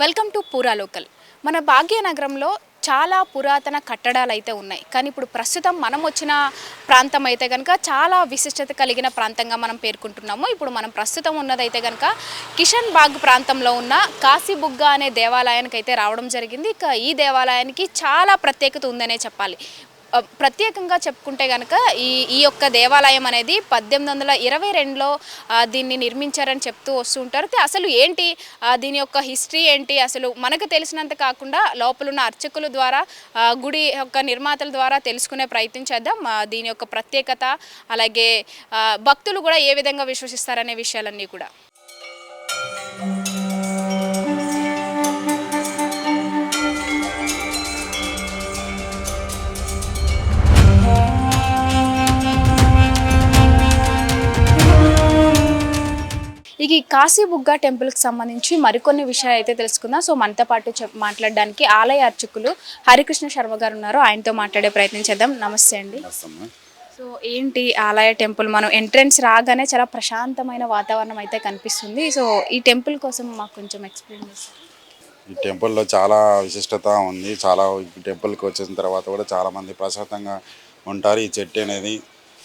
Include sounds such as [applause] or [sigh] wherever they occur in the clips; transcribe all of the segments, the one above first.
Welcome to పూరా local మన భాగ్యనగరంలో చాలా పురాతన కట్టడాలు అయితే ఉన్నాయి. కానీ ఇప్పుడు ప్రస్తుతం మనం వచ్చిన ప్రాంతం అయితే కనుక చాలా విశిష్టత కలిగిన ప్రాంతంగా మనం పేర్కొంటున్నాము. ఇప్పుడు మనం ప్రస్తుతం ఉన్నదైతే కనుక కిషన్ బాగ్ ప్రాంతంలో ఉన్న కాశీబుగ్గ అనే దేవాలయానికి అయితే రావడం జరిగింది. ఇక ఈ దేవాలయానికి చాలా ప్రత్యేకత ఉందనే చెప్పాలి. ప్రత్యేకంగా చెప్పుకుంటే కనుక ఈ ఈ యొక్క దేవాలయం అనేది పద్దెనిమిది వందల ఇరవై రెండులో దీన్ని నిర్మించారని చెప్తూ వస్తూ ఉంటారు. అయితే అసలు ఏంటి దీని యొక్క హిస్టరీ ఏంటి? అసలు మనకు తెలిసినంత కాకుండా లోపలున్న అర్చకుల ద్వారా గుడి యొక్క నిర్మాతల ద్వారా తెలుసుకునే ప్రయత్నం చేద్దాం. దీని యొక్క ప్రత్యేకత అలాగే భక్తులు కూడా ఏ విధంగా విశ్వసిస్తారనే విషయాలన్నీ కూడా. ఇక ఈ కాశీబుగ్గ టెంపుల్కి సంబంధించి మరికొన్ని విషయాలు అయితే తెలుసుకుందాం. సో మనతో పాటు మాట్లాడడానికి ఆలయ అర్చకులు హరికృష్ణ శర్మ గారు ఉన్నారు. ఆయనతో మాట్లాడే ప్రయత్నం చేద్దాం. నమస్తే అండి. సో ఏంటి ఆలయ టెంపుల్? మనం ఎంట్రన్స్ రాగానే చాలా ప్రశాంతమైన వాతావరణం అయితే కనిపిస్తుంది. సో ఈ టెంపుల్ కోసం మాకు కొంచెం ఎక్స్ప్లెయిన్ చేస్తారు? ఈ టెంపుల్లో చాలా విశిష్టత ఉంది. చాలా టెంపుల్కి వచ్చిన తర్వాత కూడా చాలా మంది ప్రశాంతంగా ఉంటారు. ఈ చెట్టు అనేది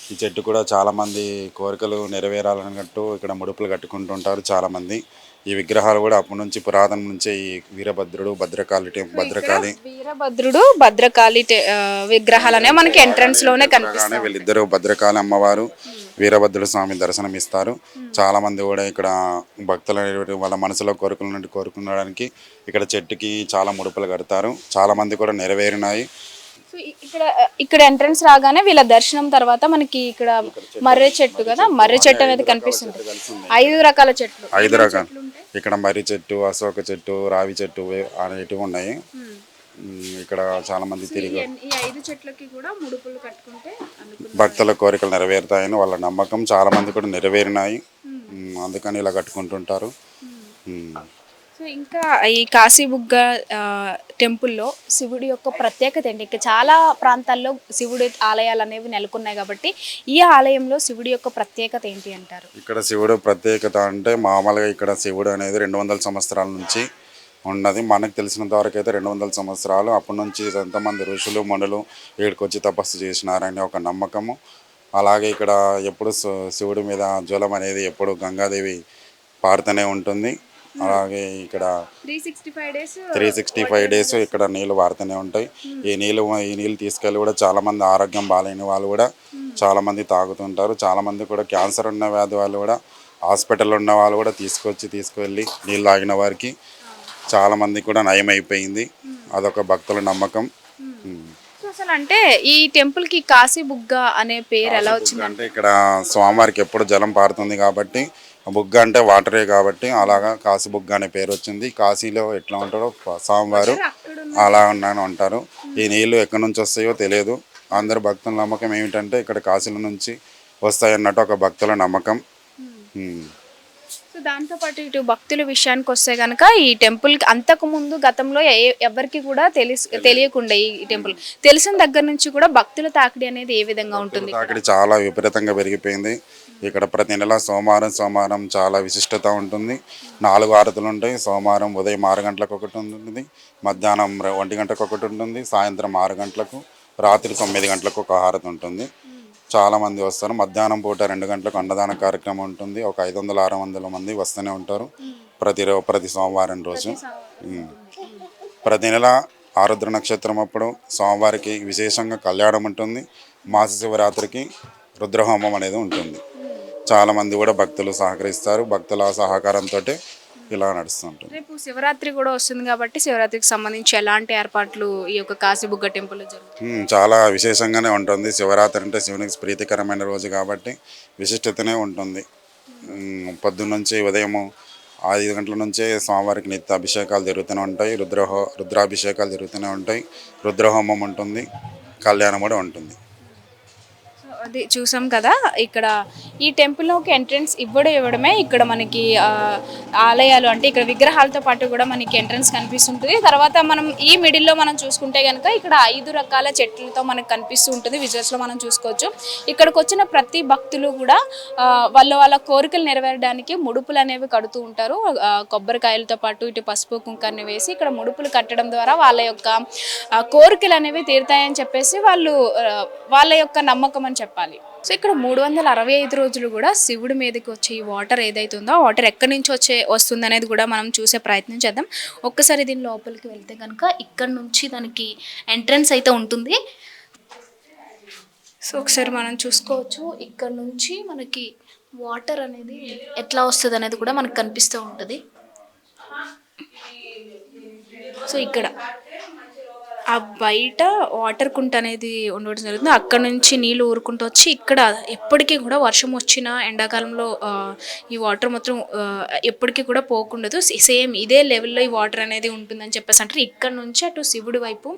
ఈ చెట్టు కూడా చాలా మంది కోరికలు నెరవేరాలన్నట్టు ఇక్కడ ముడుపులు కట్టుకుంటుంటారు చాలా మంది ఈ విగ్రహాలు కూడా అప్పటి నుంచి పురాతన నుంచే ఈ వీరభద్రుడు భద్రకాళి భద్రకాళి వీరభద్రుడు భద్రకాళి టె- ఆ, విగ్రహాలు అనేవి మనకి ఎంట్రన్స్లోనే కనిపిస్తాయి. కానీ వీళ్ళిద్దరూ భద్రకాళి అమ్మవారు వీరభద్రుడు స్వామి దర్శనం ఇస్తారు చాలా మంది కూడా ఇక్కడ భక్తుల వాళ్ళ మనసులో కోరుకున్నట్టు కోరుకునడానికి ఇక్కడ చెట్టుకి చాలా ముడుపులు కడతారు. చాలా మంది కూడా నెరవేరినాయి. సో ఇక్కడ ఇక్కడ ఎంట్రన్స్ రాగానే వీళ్ళ దర్శనం తర్వాత మనకి ఇక్కడ మర్రి చెట్టు కదా మర్రి చెట్టు అనేది కనిపిస్తుంది. ఐదు రకాల చెట్లు. ఐదు రకాలు. ఇక్కడ మర్రి చెట్టు అశోక చెట్టు రావి చెట్టు అనేటివి ఉన్నాయి. ఇక్కడ చాలా మంది తిరిగి ఈ ఐదు చెట్లకి కూడా ముడుపులు కట్టుకుంటే అనుకున్న భక్తుల కోరికలు నెరవేరుతాయని వాళ్ళ నమ్మకం చాలా మంది కూడా నెరవేరినాయి. అందుకని ఇలా కట్టుకుంటుంటారు. సో ఇంకా ఈ కాశీబుగ్గ టెంపుల్లో శివుడి యొక్క ప్రత్యేకత ఏంటి? ఇంకా చాలా ప్రాంతాల్లో శివుడి ఆలయాలు అనేవి నెలకొన్నాయి కాబట్టి ఈ ఆలయంలో శివుడి యొక్క ప్రత్యేకత ఏంటి అంటారు? ఇక్కడ శివుడు ప్రత్యేకత అంటే మామూలుగా ఇక్కడ శివుడు అనేది రెండు వందల సంవత్సరాల నుంచి ఉన్నది. మనకు తెలిసినంత వరకు అయితే రెండు వందల సంవత్సరాలు. అప్పటి నుంచి ఎంతమంది ఋషులు మనులు ఇక్కడికి వచ్చి తపస్సు చేసినారని ఒక నమ్మకము. అలాగే ఇక్కడ ఎప్పుడు శివుడి మీద జ్వలం అనేది ఎప్పుడు గంగాదేవి పారుతూనే ఉంటుంది. అలాగే ఇక్కడ త్రీ సిక్స్టీ ఫైవ్ డేస్ ఇక్కడ నీళ్ళు వాడుతూనే ఉంటాయి. ఈ నీళ్ళు ఈ నీళ్ళు తీసుకెళ్ళి కూడా చాలా మంది ఆరోగ్యం బాగాలేని వాళ్ళు కూడా చాలా మంది తాగుతుంటారు. చాలా మంది కూడా క్యాన్సర్ ఉన్న వ్యాధి వాళ్ళు కూడా హాస్పిటల్లో ఉన్న వాళ్ళు కూడా తీసుకొచ్చి తీసుకువెళ్ళి నీళ్ళు తాగిన వారికి చాలా మంది కూడా నయం అయిపోయింది అదొక భక్తుల నమ్మకం. అసలు అంటే ఈ టెంపుల్కి కాశీబుగ్గ అనే పేరు ఎలా వచ్చింది? బుగ్గ అంటే ఇక్కడ స్వామివారికి ఎప్పుడు జలం పారుతుంది కాబట్టి బుగ్గ అంటే వాటరే కాబట్టి అలాగా కాశీ బుగ్గ అనే పేరు వచ్చింది. కాశీలో ఎట్లా ఉంటాడో స్వామివారు అలా ఉన్నాను అంటారు. ఈ నీళ్ళు ఎక్కడి నుంచి వస్తాయో తెలియదు. అందరు భక్తుల నమ్మకం ఏమిటంటే ఇక్కడ కాశీల నుంచి వస్తాయన్నట్టు ఒక భక్తుల నమ్మకం. సో దాంతో పాటు ఇటు భక్తుల విషయానికి వస్తే కనుక ఈ టెంపుల్ అంతకు ముందు గతంలో ఎవరికి కూడా తెలిసి తెలియకుండా ఈ టెంపుల్. తెలిసిన దగ్గర నుంచి కూడా భక్తుల తాకిడి అనేది ఏ విధంగా ఉంటుంది తాకిడి చాలా విపరీతంగా పెరిగిపోయింది. ఇక్కడ ప్రతి నెల సోమవారం సోమవారం చాలా విశిష్టత ఉంటుంది. నాలుగు ఆరతులు ఉంటాయి. సోమవారం ఉదయం ఆరు గంటలకు ఒకటి ఉంటుంది. మధ్యాహ్నం ఒంటి గంటకు ఒకటి ఉంటుంది. సాయంత్రం ఆరు గంటలకు రాత్రి తొమ్మిది గంటలకు ఒక హారతి ఉంటుంది. చాలా మంది వస్తారు. మధ్యాహ్నం పూట రెండు గంటలకు అన్నదాన కార్యక్రమం ఉంటుంది. ఒక ఐదు వందల ఆరు వందల మంది వస్తూనే ఉంటారు. ప్రతి ప్రతి సోమవారం రోజు. ప్రతి నెల ఆరుద్ర నక్షత్రం అప్పుడు స్వామివారికి విశేషంగా కళ్యాణం ఉంటుంది. మాస శివరాత్రికి రుద్రహోమం అనేది ఉంటుంది. చాలా మంది కూడా భక్తులు సహకరిస్తారు. భక్తుల సహకారంతో ఇలా నడుస్తుంటుంది రేపు శివరాత్రి కూడా వస్తుంది కాబట్టి శివరాత్రికి సంబంధించి ఎలాంటి ఏర్పాట్లు ఈ యొక్క కాశీబుగ్గ టెంపుల్ చాలా విశేషంగానే ఉంటుంది. శివరాత్రి అంటే శివునికి ప్రీతికరమైన రోజు కాబట్టి విశిష్టతనే ఉంటుంది. పొద్దున్నుంచి ఉదయం ఐదు గంటల నుంచే స్వామివారికి నిత్య అభిషేకాలు జరుగుతూనే ఉంటాయి. రుద్రహో రుద్రాభిషేకాలు జరుగుతూనే ఉంటాయి. రుద్రహోమం ఉంటుంది. కళ్యాణం కూడా ఉంటుంది. అది చూసాం కదా. ఇక్కడ ఈ టెంపుల్లోకి ఎంట్రన్స్ ఇవ్వడం ఇవ్వడమే ఇక్కడ మనకి ఆలయాలు అంటే ఇక్కడ విగ్రహాలతో పాటు కూడా మనకి ఎంట్రన్స్ కనిపిస్తుంటుంది. తర్వాత మనం ఈ మిడిల్లో మనం చూసుకుంటే కనుక ఇక్కడ ఐదు రకాల చెట్లతో మనకు కనిపిస్తూ ఉంటుంది విజువల్స్లో మనం చూసుకోవచ్చు. ఇక్కడికి వచ్చిన ప్రతి భక్తులు కూడా వాళ్ళ వాళ్ళ కోరికలు నెరవేరడానికి ముడుపులు అనేవి కడుతూ ఉంటారు. కొబ్బరికాయలతో పాటు ఇటు పసుపు కుంకాన్ని వేసి ఇక్కడ ముడుపులు కట్టడం ద్వారా వాళ్ళ యొక్క కోరికలు అనేవి తీరుతాయని చెప్పేసి వాళ్ళు వాళ్ళ యొక్క నమ్మకం అని చెప్పాలి. సో ఇక్కడ మూడు వందల అరవై ఐదు రోజులు కూడా శివుడి మీదకి వచ్చే ఈ వాటర్ ఏదైతే ఉందో వాటర్ ఎక్కడి నుంచి వచ్చే వస్తుంది అనేది కూడా మనం చూసే ప్రయత్నం చేద్దాం. ఒక్కసారి దీని లోపలికి వెళ్తే కనుక ఇక్కడ నుంచి దానికి ఎంట్రన్స్ అయితే ఉంటుంది. సో ఒకసారి మనం చూసుకోవచ్చు. ఇక్కడ నుంచి మనకి వాటర్ అనేది ఎట్లా వస్తుంది అనేది కూడా మనకు కనిపిస్తూ ఉంటుంది. సో ఇక్కడ ఆ బయట వాటర్ కుంట అనేది ఉండడం జరుగుతుంది. అక్కడ నుంచి నీళ్ళు ఊరుకుంటూ వచ్చి ఇక్కడ ఎప్పటికీ కూడా వర్షం వచ్చినా ఎండాకాలంలో ఈ వాటర్ మొత్తం ఎప్పటికీ కూడా పోకుండదు. సేమ్ ఇదే లెవెల్లో ఈ వాటర్ అనేది ఉంటుందని చెప్పేసి అంటారు. ఇక్కడ నుంచి అటు శివుడి వైపు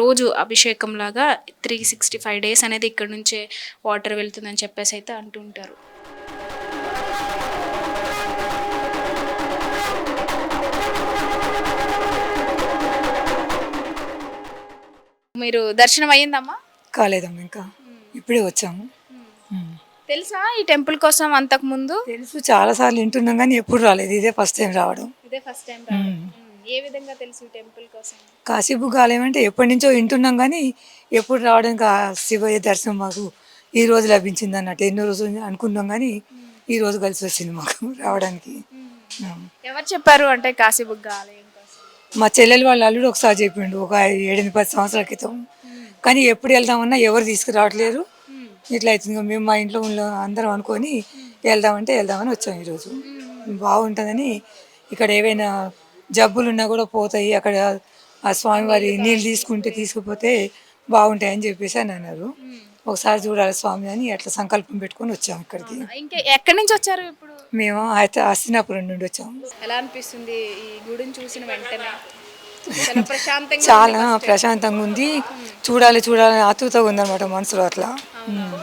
రోజు అభిషేకం లాగా త్రీ సిక్స్టీ ఫైవ్ డేస్ అనేది ఇక్కడ నుంచే వాటర్ వెళ్తుందని చెప్పేసి అయితే అంటుంటారు. మీరు దర్శనం అయ్యిందమ్మా? కాలేదమ్మా ఇంకా. ఇప్పుడే వచ్చాము. తెలుసా ఈ టెంపుల్ కోసం అంతకు ముందు? తెలుసు చాలా సార్లు వింటున్నాం కానీ ఎప్పుడు రాలేదు. ఇదే ఫస్ట్ టైం రావడం. ఇదే ఫస్ట్ టైం ఏ విధంగా తెలుసు ఈ టెంపుల్ కోసం? కాశీబు ఆలయం అంటే ఎప్పటి నుంచో వింటున్నాం కానీ ఎప్పుడు రావడానికి ఆ శివయ్య దర్శనం మాకు ఈ రోజు లభించింది అన్నట్టు. ఎన్నో రోజులు అనుకున్నాం కానీ ఈ రోజు కలిసి వచ్చింది మాకు [laughs] రావడానికి. ఎవరు చెప్పారు అంటే కాశీబుగ్గ ఆలయం మా చెల్లెలు వాళ్ళ అల్లుడు ఒకసారి చెప్పిండు ఒక ఏడెనిమిది పది సంవత్సరాల క్రితం. కానీ ఎప్పుడు వెళ్దామన్నా ఎవరు తీసుకురావట్లేరు ఇట్లా అవుతుంది మేము మా ఇంట్లో ఉన్న అందరం అనుకొని వెళ్దామంటే వెళ్దామని వచ్చాం ఈరోజు. బాగుంటుందని ఇక్కడ ఏవైనా జబ్బులు ఉన్నా కూడా పోతాయి. అక్కడ ఆ స్వామివారి నీళ్ళు తీసుకుంటే తీసుకుపోతే బాగుంటాయని చెప్పేసి అని అన్నారు. ఒకసారి చూడాలి స్వామి అని అట్లా సంకల్పం పెట్టుకొని వచ్చాం ఇక్కడికి. ఇంకా ఎక్కడి నుంచి వచ్చారు ఇప్పుడు? మేము అయితే హస్తినాపురం నుండి వచ్చాము ఎలా అనిపిస్తుంది ఈ గుడిని చూసిన వెంటనే? చాలా ప్రశాంతంగా ఉంది చూడాలి చూడాలి ఆతృతగా ఉందన్నమాట మనసులో అట్లా. ఉమ్.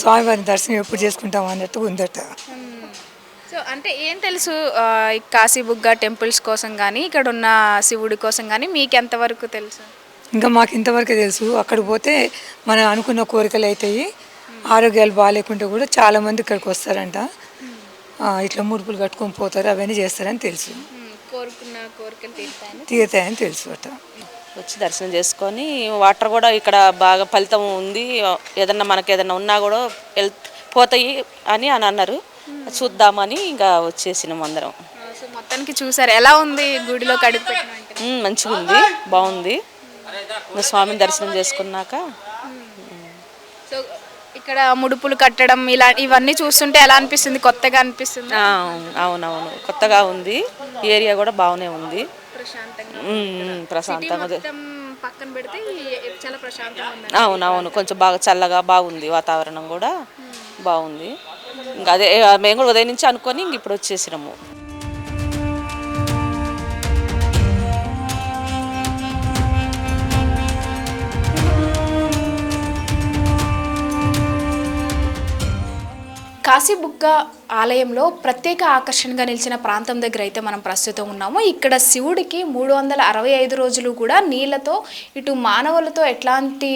స్వామివారిని దర్శనం ఎప్పుడు చేసుకుంటాం అన్నట్టు ఉందట. సో అంటే ఏం తెలుసు కాశీబుగ్గ టెంపుల్స్ కోసం కానీ ఇక్కడ ఉన్న శివుడి కోసం కానీ మీకు ఎంతవరకు తెలుసు? ఇంకా మాకు ఇంతవరకే తెలుసు. అక్కడ పోతే మనం అనుకున్న కోరికలు అవుతాయి ఆరోగ్యాలు బాగాలేకుంటే కూడా చాలా మంది ఇక్కడికి వస్తారంట. ఇట్లా ముడుపులు కట్టుకొని పోతారు అవన్నీ చేస్తారని తెలుసు. కోరుకున్న కోరికలు తీరుతాయని తీరుతాయని తెలుసు అట. వచ్చి దర్శనం చేసుకొని వాటర్ కూడా ఇక్కడ బాగా ఫలితం ఉంది. ఏదన్నా మనకి ఏదన్నా ఉన్నా కూడా వెల్ పోతాయి అని అని అన్నారు. చూద్దామని ఇంకా వచ్చేసినాం అందరం. మొత్తానికి చూసారు. ఎలా ఉంది గుడిలో ఉమ్, మంచిగా ఉంది బాగుంది స్వామిని దర్శనం చేసుకున్నాక ఇక్కడ ముడుపులు కట్టడం ఇలా ఇవన్నీ చూస్తుంటే ఎలా అనిపిస్తుంది? కొత్తగా అనిపిస్తుంది? అవునవును. కొత్తగా ఉంది. ఈ ఏరియా కూడా బాగానే ఉంది. ప్రశాంతంగా. పక్కన పెడితే చాలా ప్రశాంతంగా అవునవును. కొంచెం బాగా చల్లగా బాగుంది వాతావరణం కూడా. బాగుంది. ఇంకా అదే మేము కూడా ఉదయం నుంచి అనుకొని ఇంక ఇప్పుడు వచ్చేసినాము. కాశీబుగ్గ ఆలయంలో ప్రత్యేక ఆకర్షణగా నిలిచిన ప్రాంతం దగ్గర అయితే మనం ప్రస్తుతం ఉన్నాము. ఇక్కడ శివుడికి మూడు వందల అరవై ఐదు రోజులు కూడా నీళ్ళతో ఇటు మానవులతో ఎట్లాంటి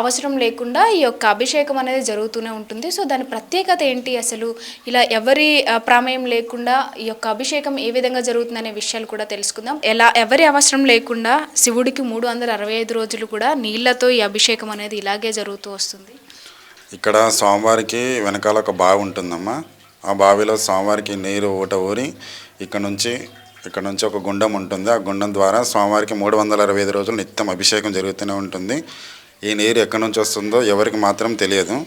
అవసరం లేకుండా ఈ యొక్క అభిషేకం అనేది జరుగుతూనే ఉంటుంది. సో దాని ప్రత్యేకత ఏంటి అసలు? ఇలా ఎవరి ప్రమేయం లేకుండా ఈ యొక్క అభిషేకం ఏ విధంగా జరుగుతుందనే విషయాలు కూడా తెలుసుకుందాం. ఎలా ఎవరి అవసరం లేకుండా శివుడికి మూడు వందల అరవై ఐదు రోజులు కూడా నీళ్ళతో ఈ అభిషేకం అనేది ఇలాగే జరుగుతూ వస్తుంది. ఇక్కడ స్వామివారికి వెనకాల ఒక బావి ఉంటుందమ్మా. ఆ బావిలో స్వామివారికి నీరు ఊట ఊరి ఇక్కడ నుంచి ఇక్కడ నుంచి ఒక గుండం ఉంటుంది. ఆ గుండం ద్వారా స్వామివారికి మూడు వందల అరవై ఐదు రోజులు నిత్యం అభిషేకం జరుగుతూనే ఉంటుంది. ఈ నీరు ఎక్కడి నుంచి వస్తుందో ఎవరికి మాత్రం తెలియదు.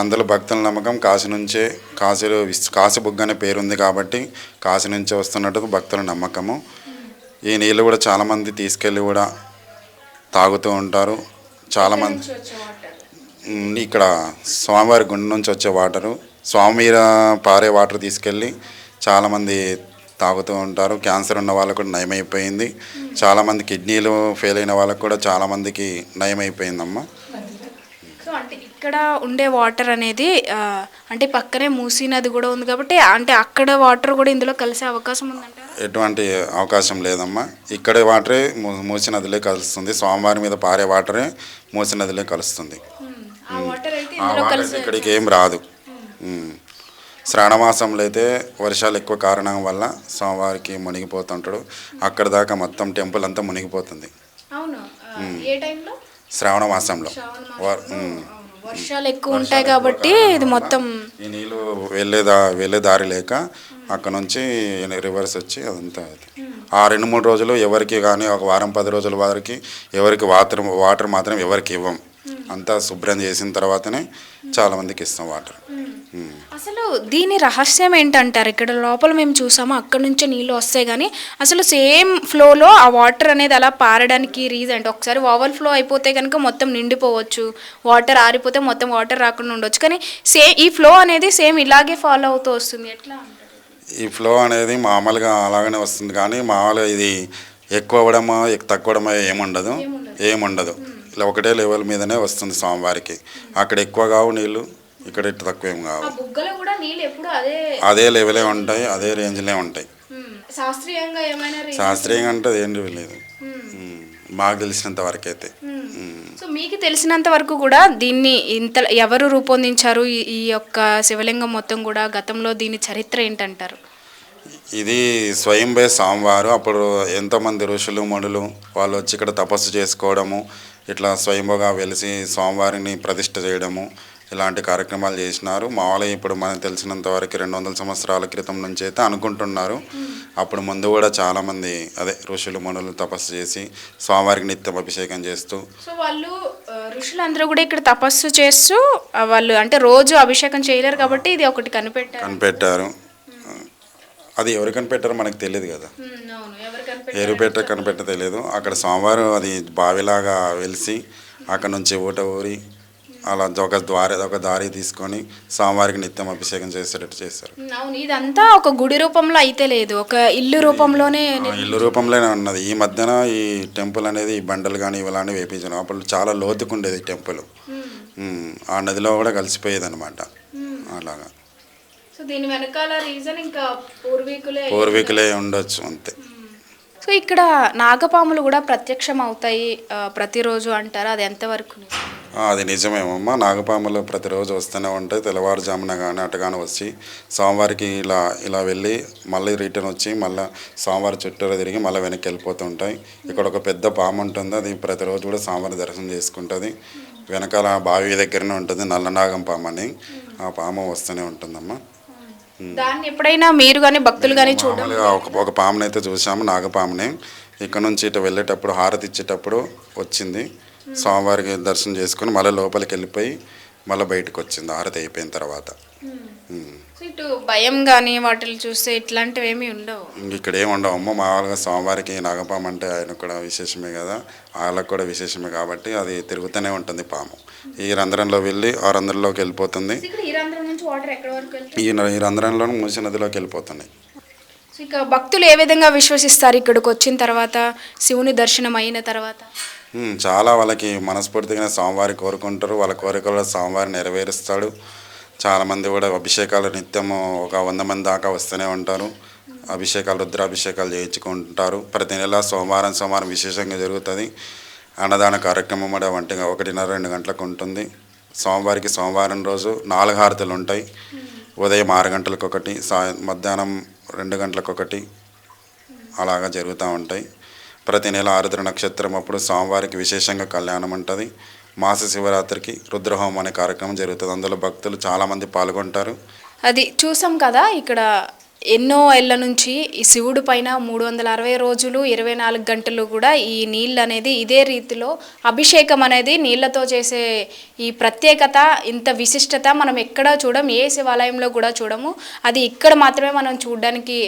అందులో భక్తుల నమ్మకం కాశీ నుంచే కాశీలో కాశీ బుగ్గ అనే పేరు ఉంది కాబట్టి కాశీ నుంచే వస్తున్నట్టు భక్తుల నమ్మకము. ఈ నీళ్ళు కూడా చాలామంది తీసుకెళ్ళి కూడా తాగుతూ ఉంటారు. చాలామంది ఇక్కడ స్వామివారి గుండె నుంచి వచ్చే వాటరు. స్వామి మీద పారే వాటర్ తీసుకెళ్ళి చాలామంది తాగుతూ ఉంటారు. క్యాన్సర్ ఉన్న వాళ్ళకు కూడా నయమైపోయింది. చాలామంది కిడ్నీలు ఫెయిల్ అయిన వాళ్ళకు కూడా చాలామందికి నయమైపోయిందమ్మా. సో అంటే ఇక్కడ ఉండే వాటర్ అనేది అంటే పక్కనే మూసీ నది కూడా ఉంది కాబట్టి అంటే అక్కడ వాటర్ కూడా ఇందులో కలిసే అవకాశం ఉందంటారా? ఎటువంటి అవకాశం లేదమ్మా. ఇక్కడే వాటరే మూసి నదిలో కలుస్తుంది. స్వామివారి మీద పారే వాటరే మూసి నదిలో కలుస్తుంది. ఆ వాటర్ ఇక్కడికి ఏం రాదు. శ్రావణమాసంలో అయితే వర్షాలు ఎక్కువ కారణం వల్ల స్వామివారికి మునిగిపోతుంటాడు. అక్కడ దాకా మొత్తం టెంపుల్ అంతా మునిగిపోతుంది. శ్రావణ మాసంలో. వర్షాలు ఎక్కువ ఉంటాయి కాబట్టి ఇది మొత్తం ఈ నీళ్ళు వెళ్ళే దా వెళ్ళే దారి లేక అక్కడ నుంచి రివర్స్ వచ్చి అదంతా అది. ఆ రెండు మూడు రోజులు ఎవరికి కానీ ఒక వారం పది రోజుల వరకు ఎవరికి వాటర్ వాటర్ మాత్రం ఎవరికి ఇవ్వం. అంతా శుభ్రం చేసిన తర్వాతనే చాలా మందికి ఇస్తాం వాటర్. అసలు దీని రహస్యం ఏంటంటారు? ఇక్కడ లోపల మేము చూసాము అక్కడ నుంచే నీళ్ళు వస్తాయి కానీ అసలు సేమ్ ఫ్లోలో ఆ వాటర్ అనేది అలా పారడానికి రీజన్ అంటే ఒకసారి ఓవర్ ఫ్లో అయిపోతే కనుక మొత్తం నిండిపోవచ్చు వాటర్ ఆరిపోతే మొత్తం వాటర్ రాకుండా ఉండొచ్చు. కానీ సేమ్ ఈ ఫ్లో అనేది సేమ్ ఇలాగే ఫాలో అవుతూ వస్తుంది. ఎట్లా ఈ ఫ్లో అనేది మామూలుగా అలాగనే వస్తుంది కానీ మామూలుగా ఇది ఎక్కువ అవ్వడమా తక్కువ అవ్వడమా ఏముండదు ఏముండదు ఇలా ఒకటే లెవెల్ మీదనే వస్తుంది స్వామివారికి. అక్కడ ఎక్కువ కావు నీళ్ళు ఇక్కడ ఇటు తక్కువ ఏం కావు అదే లెవెలే ఉంటాయి అదే రేంజ్లే ఉంటాయి. శాస్త్రీయంగా అంటే ఏం లేదు. మాకు తెలిసినంత వరకు అయితే. సో మీకు తెలిసినంత వరకు కూడా దీన్ని ఇంత ఎవరు రూపొందించారు? ఈ- ఈ యొక్క శివలింగం మొత్తం కూడా గతంలో దీని చరిత్ర ఏంటంటారు? ఇది స్వయంభే స్వామివారు. అప్పుడు ఎంతోమంది ఋషులు మణులు వాళ్ళు వచ్చి ఇక్కడ తపస్సు చేసుకోవడము ఇట్లా స్వయంభుగా వెలిసి స్వామివారిని ప్రతిష్ఠ చేయడము ఇలాంటి కార్యక్రమాలు చేసినారు. మామూలుగా ఇప్పుడు మనకు తెలిసినంత వరకు రెండు వందల సంవత్సరాల క్రితం నుంచి అయితే అనుకుంటున్నారు. అప్పుడు ముందు కూడా చాలామంది అదే ఋషులు మణులు తపస్సు చేసి స్వామివారికి నిత్యం అభిషేకం చేస్తూ సో వాళ్ళు ఋషులందరూ కూడా ఇక్కడ తపస్సు చేస్తూ వాళ్ళు అంటే రోజు అభిషేకం చేయలేరు కాబట్టి ఇది ఒకటి కనిపెట్టారు. కనిపెట్టారు. అది ఎవరు కనిపెట్టారో మనకు తెలియదు కదా. ఏరుపేట కనిపెట్ట తెలియదు. అక్కడ సోమవారం అది బావిలాగా వెలిసి అక్కడ నుంచి ఊట ఊరి అలా ఒక ద్వారి ఒక దారి తీసుకొని స్వామివారికి నిత్యం అభిషేకం చేసేటట్టు చేస్తారు అవును. ఇదంతా ఒక గుడి రూపంలో అయితే లేదు. ఒక ఇల్లు రూపంలోనే ఇల్లు రూపంలోనే ఉన్నది. ఈ మధ్యన ఈ టెంపుల్ అనేది ఈ బండలు కానీ ఇలాంటివి వేపించారు అప్పుడు చాలా లోతుకుండేది ఈ టెంపుల్. ఆ నదిలో కూడా కలిసిపోయేది అనమాట అలాగా. సో దీని వెనకాల రీజన్ ఇంకా పూర్వీకులే పూర్వీకులే ఉండొచ్చు అంతే. సో ఇక్కడ నాగపాములు కూడా ప్రత్యక్షం అవుతాయి ప్రతిరోజు అంటారు? అది ఎంతవరకు అది నిజమేమమ్మా. నాగపాములు ప్రతిరోజు వస్తూనే ఉంటాయి. తెల్లవారుజామున కానీ అటుగానే వచ్చి సోమవారికి ఇలా ఇలా వెళ్ళి మళ్ళీ రిటర్న్ వచ్చి మళ్ళీ సోమవారం చుట్టూరు తిరిగి మళ్ళీ వెనక్కి వెళ్ళిపోతూ ఉంటాయి. ఇక్కడ ఒక పెద్ద పాము ఉంటుంది. అది ప్రతిరోజు కూడా సోమవారం దర్శనం చేసుకుంటుంది. వెనకాల బావి దగ్గరనే ఉంటుంది నల్లనాగం పాము అని. ఆ పాము వస్తూనే ఉంటుందమ్మా. దాన్ని ఎప్పుడైనా మీరు కానీ భక్తులు కానీ చూడ మామూలుగా ఒక ఒక పాముని అయితే చూసాము నాగపాముని ఇక్కడ నుంచి ఇటు వెళ్ళేటప్పుడు హారతి ఇచ్చేటప్పుడు వచ్చింది. స్వామివారికి దర్శనం చేసుకుని మళ్ళీ లోపలికి వెళ్ళిపోయి మళ్ళీ బయటకు వచ్చింది. హారతి అయిపోయిన తర్వాత. ఉమ్. సో ఇటు భయం కానీ వాటిని చూస్తే ఇట్లాంటివి ఏమీ ఉండవు. ఇంక ఇక్కడ ఏమి ఉండవమ్మా మామూలుగా స్వామివారికి నాగపాము అంటే ఆయన కూడా విశేషమే కదా. వాళ్ళకు కూడా విశేషమే కాబట్టి అది తిరుగుతూనే ఉంటుంది పాము. ఈ రంధ్రంలో వెళ్ళి ఆ రంధ్రంలోకి వెళ్ళిపోతుంది. ఇక్కడ ఈ రంధ్రం నుంచి వాటర్ ఎక్కడ వరకు ఈ ఈ రంధ్రంలో మూసి నదిలోకి వెళ్ళిపోతున్నాయి. సో ఇక భక్తులు ఏ విధంగా విశ్వసిస్తారు ఇక్కడికి వచ్చిన తర్వాత శివుని దర్శనం అయిన తర్వాత? ఉమ్, చాలా వాళ్ళకి మనస్ఫూర్తిగా స్వామివారి కోరుకుంటారు. వాళ్ళ కోరికలు స్వామివారి నెరవేరుస్తాడు. చాలామంది కూడా అభిషేకాలు నిత్యము ఒక వంద మంది దాకా వస్తూనే ఉంటారు. అభిషేకాలు రుద్రాభిషేకాలు చేయించుకుంటారు. ప్రతి నెల సోమవారం సోమవారం విశేషంగా జరుగుతుంది. అన్నదాన కార్యక్రమం కూడా వంటి ఒకటిన్నర రెండు గంటలకు ఉంటుంది. సోమవారికి సోమవారం రోజు నాలుగు హారతులు ఉంటాయి. ఉదయం ఆరు గంటలకు ఒకటి సాయం మధ్యాహ్నం రెండు గంటలకు ఒకటి అలాగా జరుగుతూ ఉంటాయి. ప్రతి నెల ఆరుద్ర నక్షత్రం అప్పుడు సోమవారికి విశేషంగా కళ్యాణం ఉంటుంది. మాస శివరాత్రికి రుద్రహోమం అనే కార్యక్రమం జరుగుతుంది. అందులో భక్తులు చాలామంది పాల్గొంటారు. అది చూసాం కదా ఇక్కడ ఎన్నో ఏళ్ళ నుంచి ఈ శివుడు పైన మూడు వందల అరవై రోజులు ఇరవై నాలుగు గంటలు కూడా ఈ నీళ్ళు అనేది ఇదే రీతిలో అభిషేకం అనేది నీళ్ళతో చేసే ఈ ప్రత్యేకత ఇంత విశిష్టత మనం ఎక్కడా చూడం ఏ శివాలయంలో కూడా చూడము. అది ఇక్కడ మాత్రమే మనం చూడడానికి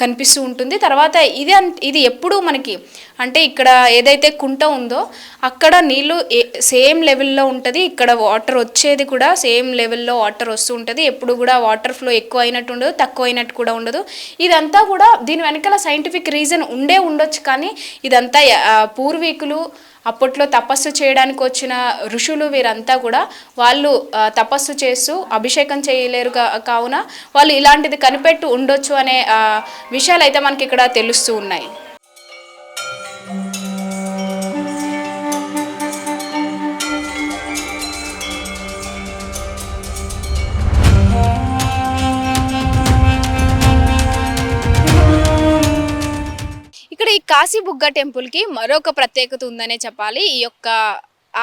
కనిపిస్తూ ఉంటుంది. తర్వాత ఇది అన్- ఇది ఎప్పుడూ మనకి అంటే ఇక్కడ ఏదైతే కుంట ఉందో అక్కడ నీళ్ళు సేమ్ లెవెల్లో ఉంటుంది. ఇక్కడ వాటర్ వచ్చేది కూడా సేమ్ లెవెల్లో వాటర్ వస్తూ ఉంటుంది. ఎప్పుడు కూడా వాటర్ ఫ్లో ఎక్కువ అయినట్టు ఉండదు తక్కువ అయినట్టు కూడా ఉండదు. ఇదంతా కూడా దీని వెనకాల సైంటిఫిక్ రీజన్ ఉండే ఉండొచ్చు కానీ ఇదంతా పూర్వీకులు అప్పట్లో తపస్సు చేయడానికి వచ్చిన ఋషులు వీరంతా కూడా వాళ్ళు తపస్సు చేస్తూ అభిషేకం చేయలేరు కా- కావున వాళ్ళు ఇలాంటిది కనిపెట్టి ఉండొచ్చు అనే విషయాలు అయితే మనకి ఇక్కడ తెలుస్తూ ఉన్నాయి. కాశీబుగ్గ టెంపుల్కి మరొక ప్రత్యేకత ఉందనే చెప్పాలి. ఈ యొక్క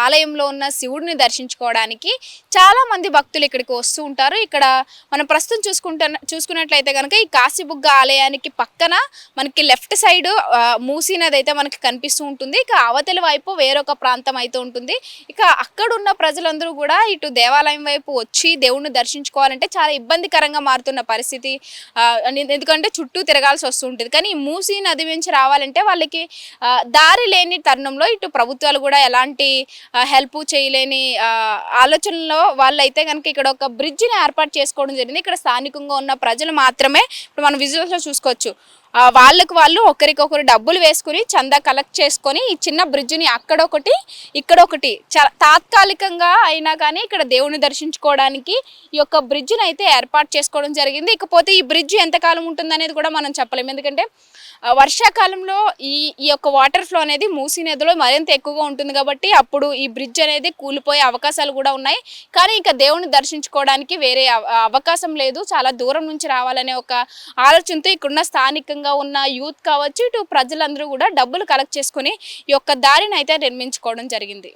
ఆలయంలో ఉన్న శివుడిని దర్శించుకోవడానికి చాలా మంది భక్తులు ఇక్కడికి వస్తూ ఉంటారు. ఇక్కడ మనం ప్రస్తుతం చూసుకుంటున్న చూసుకున్నట్లయితే కనుక ఈ కాశీబుగ్గ ఆలయానికి పక్కన మనకి లెఫ్ట్ సైడ్ మూసీ నది అయితే మనకి కనిపిస్తూ ఉంటుంది. ఇక అవతలి వైపు వేరొక ప్రాంతం అయితే ఉంటుంది. ఇక అక్కడున్న ప్రజలందరూ కూడా ఇటు దేవాలయం వైపు వచ్చి దేవుణ్ణి దర్శించుకోవాలంటే చాలా ఇబ్బందికరంగా మారుతున్న పరిస్థితి ఎందుకంటే చుట్టూ తిరగాల్సి వస్తుంటుంది కానీ ఈ మూసీ నది నుంచి రావాలంటే వాళ్ళకి దారి లేని తరుణంలో ఇటు ప్రభుత్వాలు కూడా ఎలాంటి హెల్ప్ చేయలేని ఆలోచనలో వాళ్ళైతే కనుక ఇక్కడ ఒక బ్రిడ్జిని ఏర్పాటు చేసుకోవడం జరిగింది. ఇక్కడ స్థానికంగా ఉన్న ప్రజలు మాత్రమే ఇప్పుడు మనం విజువల్స్లో చూసుకోవచ్చు. వాళ్ళకు వాళ్ళు ఒకరికొకరు డబ్బులు వేసుకుని చందా కలెక్ట్ చేసుకొని ఈ చిన్న బ్రిడ్జిని అక్కడ ఒకటి చాలా తాత్కాలికంగా అయినా కానీ ఇక్కడ దేవుని దర్శించుకోవడానికి ఈ యొక్క బ్రిడ్జిని అయితే ఏర్పాటు చేసుకోవడం జరిగింది. ఇకపోతే ఈ బ్రిడ్జ్ ఎంతకాలం ఉంటుందనేది కూడా మనం చెప్పలేము. ఎందుకంటే వర్షాకాలంలో ఈ ఈ యొక్క వాటర్ ఫ్లో అనేది మూసీ నదిలో మరింత ఎక్కువగా ఉంటుంది కాబట్టి అప్పుడు ఈ బ్రిడ్జ్ అనేది కూలిపోయే అవకాశాలు కూడా ఉన్నాయి. కానీ ఇక దేవుని దర్శించుకోవడానికి వేరే అవకాశం లేదు. చాలా దూరం నుంచి రావాలనే ఒక ఆలోచనతో ఇక్కడున్న స్థానికంగా ఉన్న యూత్ కావచ్చు ఇటు ప్రజలందరూ కూడా డబ్బులు కలెక్ట్ చేసుకుని ఈ యొక్క దారిని అయితే నిర్మించుకోవడం జరిగింది.